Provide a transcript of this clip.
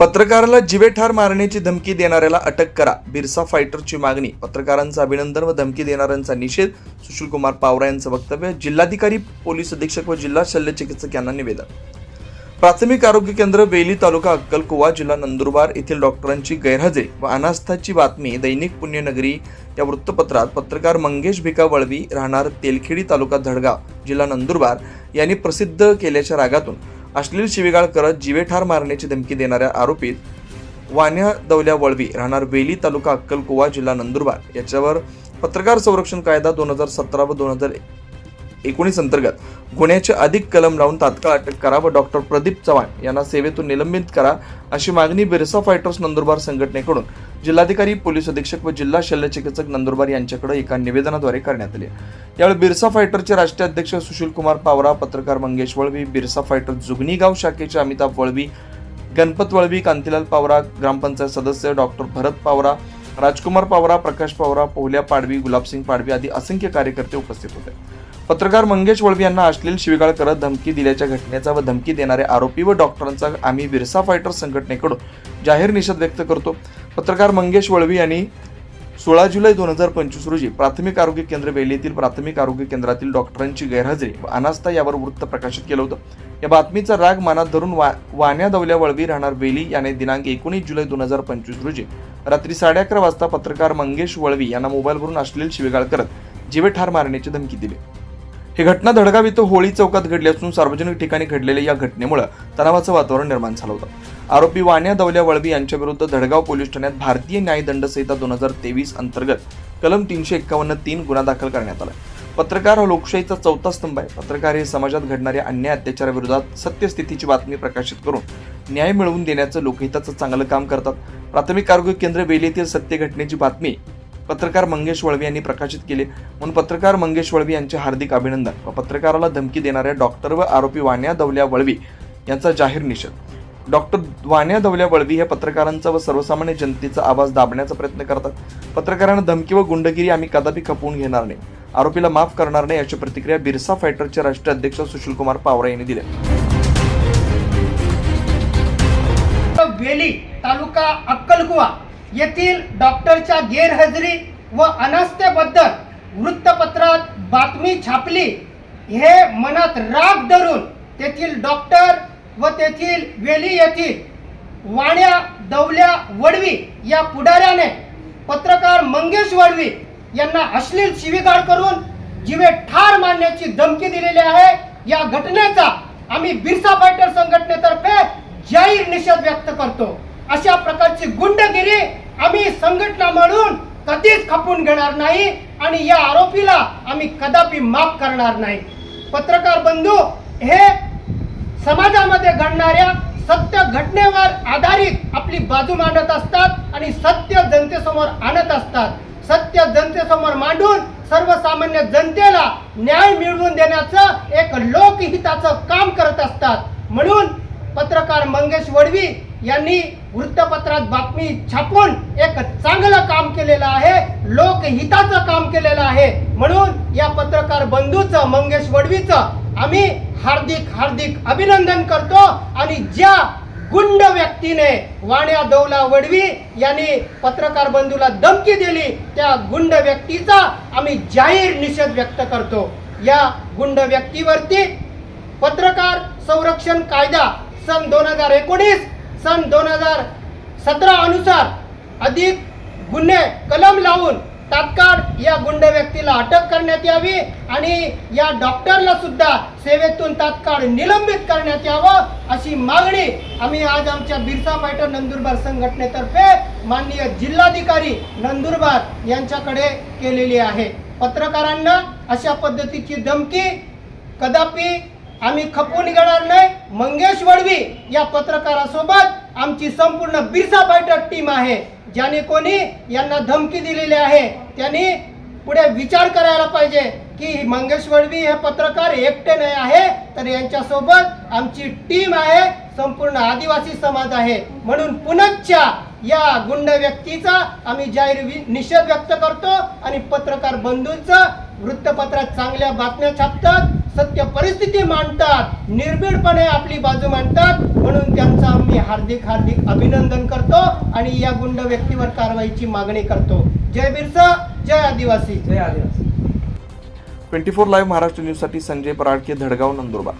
पत्रकाराला जिवेठार मारण्याची धमकी देणाऱ्याला अटक करा. बिरसा फायटरची मागणी. पत्रकारांचं अभिनंदन व धमकी देणाऱ्यांचा निषेध सुशीलकुमार पावरा यांचं वक्तव्य जिल्हाधिकारी पोलीस अधीक्षक व जिल्हा शल्यचिकित्सक यांना निवेदन. प्राथमिक आरोग्य केंद्र वेली तालुका अक्कलकुवा जिल्हा नंदुरबार येथील डॉक्टरांची गैरहजेरी व अनास्थाची बातमी दैनिक पुण्यनगरी या वृत्तपत्रात पत्रकार मंगेश भिका वळवी राहणार तेलखेडी तालुका धडगाव जिल्हा नंदुरबार यांनी प्रसिद्ध केल्याच्या रागातून अश्लील शिवीगाळ करत जीवेठार मारण्याची धमकी देणाऱ्या आरोपीत वान्या दौल्या वळवी राहणार वेली तालुका अक्कलकुवा जिल्हा नंदुरबार. याच्यावर पत्रकार संरक्षण कायदा दोन हजार सतरा व दोन हजार एकोणीस अंतर्गत गुन्ह्याचे अधिक कलम लावून तात्काळ अटक करा व डॉक्टर प्रदीप चव्हाण यांना सेवेतून निलंबित करा अशी मागणी बिरसा फायटर्स नंदुरबार संघटनेकडून जिल्हाधिकारी पोलीस अधीक्षक व जिल्हा शल्यचिकित्सक नंदुरबार यांच्याकडे एका निवेदनाद्वारे करण्यात आली यावेळी बिरसा फायटरचे राष्ट्रीय अध्यक्ष सुशील कुमार पावरा पत्रकार मंगेश वळवी बिरसा फायटर जुगनीगाव शाखेचे अमिताभ वळवी गणपत वळवी कांतीलाल पावरा ग्रामपंचायत सदस्य डॉक्टर भरत पावरा राजकुमार पावरा प्रकाश पावरा पोहल्या पाडवी गुलाबसिंग पाडवी आदी असंख्य कार्यकर्ते उपस्थित होते. पत्रकार मंगेश वळवी यांना अश्लील शिवीगाळ करत धमकी दिल्याच्या घटनेचा व धमकी देणारे आरोपी व डॉक्टरांचा आम्ही बिरसा फायटर संघटनेकडून जाहीर निषेध व्यक्त करतो. पत्रकार मंगेश वळवी यांनी सोळा जुलै दोन हजार पंचवीस रोजी प्राथमिक आरोग्य केंद्र वेलीतील प्राथमिक आरोग्य केंद्रातील डॉक्टरांची गैरहजेरी व अनास्था यावर वृत्त प्रकाशित केलं होतं. या बातमीचा राग मानात धरून वा वाण्या दवल्या वळवी राहणार वेली याने दिनांक एकोणीस जुलै दोन हजार पंचवीस रोजी रात्री साडे अकरा वाजता पत्रकार मंगेश वळवी यांना मोबाईलवरून अश्लील शिवीगाळ करत जीवे ठार मारण्याची धमकी दिली. ही घटना धडगाव इथं होळी चौकात घडली असून सार्वजनिक ठिकाणी घडलेल्या या घटनेमुळे तणावाचं वातावरण निर्माण झालं होतं. आरोपी वाण्या दवल्या वळवी यांच्या विरुद्ध धडगाव पोलीस ठाण्यात भारतीय न्यायदंड संहिता दोन हजार तेवीस अंतर्गत कलम तीनशे एक्कावन्न तीन गुन्हा दाखल करण्यात आला. पत्रकार हा लोकशाहीचा चौथा स्तंभ आहे. पत्रकार हे समाजात घडणाऱ्या अन्याय अत्याचाराविरोधात सत्यस्थितीची बातमी प्रकाशित करून न्याय मिळवून देण्याचं लोकहिताचं चांगलं काम करतात. प्राथमिक आरोग्य केंद्र वेली येथील सत्य घटनेची बातमी पत्रकार मंगेश वळवी यांनी प्रकाशित केले. म्हणून पत्रकार मंगेश वळवी यांचे हार्दिक अभिनंदन. व पत्रकाराला धमकी देणाऱ्या डॉक्टर व आरोपी वाण्या दवल्या वळवी यांचा जाहीर निषेध. डॉक्टर वाण्या दवल्या वळवी हे पत्रकारांचा व सर्वसामान्य जनतेचा आवाज दाबण्याचा प्रयत्न करतात. पत्रकारांना धमकी व गुंडगिरी आम्ही कदापि खपवून घेणार नाही. आरोपीला माफ करणार नाही अशी प्रतिक्रिया बिरसा फायटरचे राष्ट्रीय अध्यक्ष सुशीलकुमार पावरा यांनी दिल्या वेली तालुका अक्कलकुवा. येथील डॉक्टरच्या गैरहजेरी व अनास्थेबद्दल वृत्तपत्रात बातमी छापली. हे मनात राग धरून तेथील डॉक्टर व तेथील वेली येथील वाण्या दवल्या वडवी या पुढाऱ्याने पत्रकार मंगेश वडवी यांना अश्लील शिवीगाळ करून जिवे ठार मारण्याची धमकी दिलेली आहे. या घटनेचा आम्ही बिरसा फायटर संघटनेतर्फे जाहीर निषेध व्यक्त करतो. अशा प्रकारची गुंडगिरी आम्ही संघटना म्हणून कधीच खपून घेणार नाही आणि या आरोपीला आम्ही कदापि माफ करणार नाही. पत्रकार बंधू हे समाजामध्ये घडणाऱ्या सत्य घटनेवर आधारित आपली बाजू मांडत असतात आणि सत्य जनतेसमोर आणत असतात. सत्य जनतेसमोर मांडून सर्वसामान्य जनतेला न्याय मिळवून देण्याचं एक लोकहिताचं काम करत असतात. म्हणून पत्रकार मंगेश वडवी यांनी वृत्तपत्रात बातमी छापून एक चांगलं काम केलेलं आहे लोकहिताचं काम केलेलं आहे. म्हणून या पत्रकार बंधूचं मंगेश वडवीचं आम्ही हार्दिक हार्दिक अभिनंदन करतो आणि ज्या गुंड व्यक्तीने वाण्या दौला वडवी यांनी पत्रकार बंधूला धमकी दिली त्या गुंड व्यक्तीचा आम्ही जाहीर निषेध व्यक्त करतो. या गुंड व्यक्तीवरती पत्रकार संरक्षण कायदा सन दोन हजार एकोणीस सन दोन हजार सतरा अनुसार अधिक गुन्हे कलम लावून तात्काळ या गुंड व्यक्तीला अटक करण्यात यावी आणि या डॉक्टरला सुद्धा सेवेतून तात्काळ निलंबित करण्यात यावं अशी मागणी आम्ही आज आमच्या बिरसा फायटर नंदुरबार संघटनेतर्फे माननीय जिल्हाधिकारी नंदुरबार यांच्याकडे केलेली आहे. पत्रकारांना अशा पद्धतीची धमकी कदापि आम्ही खपून घेणार नाही. मंगेश वडवी या पत्रकारासोबत आमची संपूर्ण बिरसा फायटर टीम आहे. ज्याने कोणी यांना धमकी दिलेली आहे त्यांनी पुढे विचार करायला पाहिजे की मंगेश वडवी हे पत्रकार एकटे नाही आहे तर यांच्यासोबत आमची टीम आहे संपूर्ण आदिवासी समाज आहे. म्हणून पुनच्च्या या गुंड व्यक्तीचा आम्ही जाहीर वि- निषेध व्यक्त करतो आणि पत्रकार बंधूंचं वृत्तपत्रात चांगल्या बातम्या छापतात. सत्य परिस्थिती मांडतात निर्भीडपणे आपली बाजू मांडतात म्हणून त्यांचं आम्ही हार्दिक हार्दिक अभिनंदन करतो आणि या गुंड व्यक्तीवर कारवाईची मागणी करतो. जय बिरसा जय आदिवासी. जय आदिवासी. ट्वेंटी फोर लाईव्ह महाराष्ट्र न्यूजसाठी संजय पराडके धडगाव नंदुरबार.